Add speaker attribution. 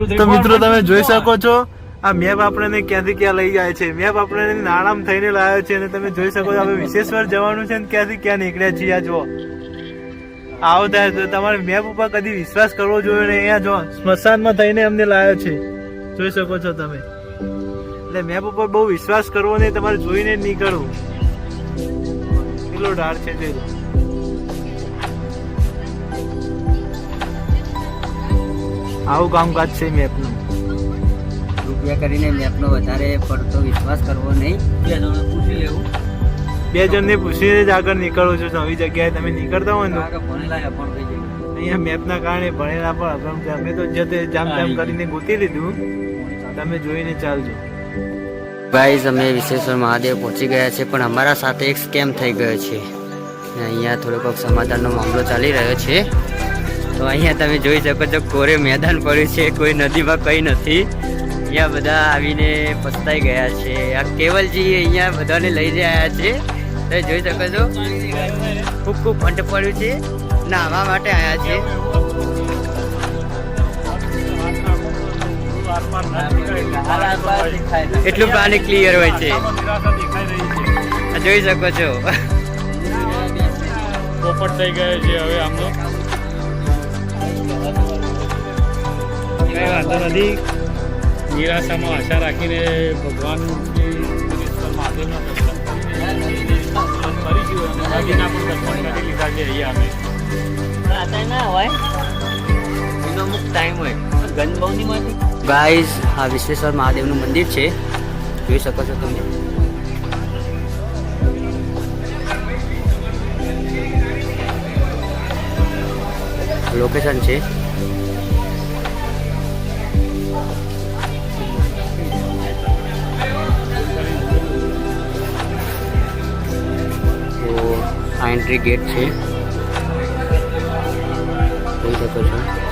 Speaker 1: તો મિત્રો તમે જોઈ શકો છો આ મેપ આપણને ક્યાંથી ક્યાં લઈ જાય છે. મેપ આપણને નાણામ થઈને લાવ્યો છે અને તમે જોઈ શકો છો હવે વિશેષવાર જવાનું છે અને ક્યાંથી ક્યાં નીકળ્યા છીએ આ જો આવો થાય તો તમારે મેપ ઉપર કદી વિશ્વાસ કરવો જોઈએ ને અહીંયા જો સ્મશાનમાં થઈને અમને લાવ્યો છે. જોઈ શકો છો તમે. એટલે મેપ ઉપર બહુ વિશ્વાસ કરવો નહીં તમારે જોઈને જ નીકળવું. કેટલો ઢાળ છે તે. આવું કામકાજ છે મેપનું
Speaker 2: રૂપિયા કરીને મેપનો વધારે પડતો વિશ્વાસ કરવો નહીં. બે જણા પૂછી લેવું.
Speaker 1: બે જણને પૂછીને જ આગળ નીકળો છો. નવી જગ્યાએ તમે નીકળતા હોય ને
Speaker 2: ભણેલા અપણ થઈ જાય
Speaker 1: અહીંયા મેપના કારણે ભણેલા પણ અભ્રમ છે. અમે તો જતે જામ જામ કરીને ગોતી લીધું. તમે જોઈને ચાલજો.
Speaker 2: ગાઈઝ અમે વિશ્વેશ્વર મહાદેવ પહોંચી ગયા છે પણ અમારા સાથે એક સ્કેમ થઈ ગયો છે. અહીંયા થોડોક સમાધાનનો મામલો ચાલી રહ્યો છે. તો અહીંયા તમે જોઈ શકો છો, કોરે મેદાન પડ્યું છે, કોઈ નદીમાં કંઈ નથી. અહીંયા બધા આવીને પસ્તાઈ ગયા છે. આ કેવલજી અહીંયા બધાને લઈ આવ્યા છે. તમે જોઈ શકો છો, ખૂબ ખૂબ ફંટ પડ્યું છે, નાહવા માટે આવ્યા છે. એટલું પાણી ક્લિયર હોય છે. જોઈ શકો છો.
Speaker 3: પોપટ થઈ ગયો છે હવે આમનો.
Speaker 1: કઈ વાંધો નથી.
Speaker 3: નિરાશામાં આશા રાખીને ભગવાન મહાદેવના દર્શન કરીને કરીશું પણ દર્શન કરી લીધા છે અહીંયા અમે.
Speaker 2: ના હોય. એનો અમુક ટાઈમ હોય. ગનબૌનીમાંથી ગાઈઝ આ વિશ્વેશ્વર મહાદેવનું મંદિર છે. જોઈ શકો છો તમે. લોકેશન છે. આ એન્ટ્રી ગેટ છે. જોઈ શકો છો.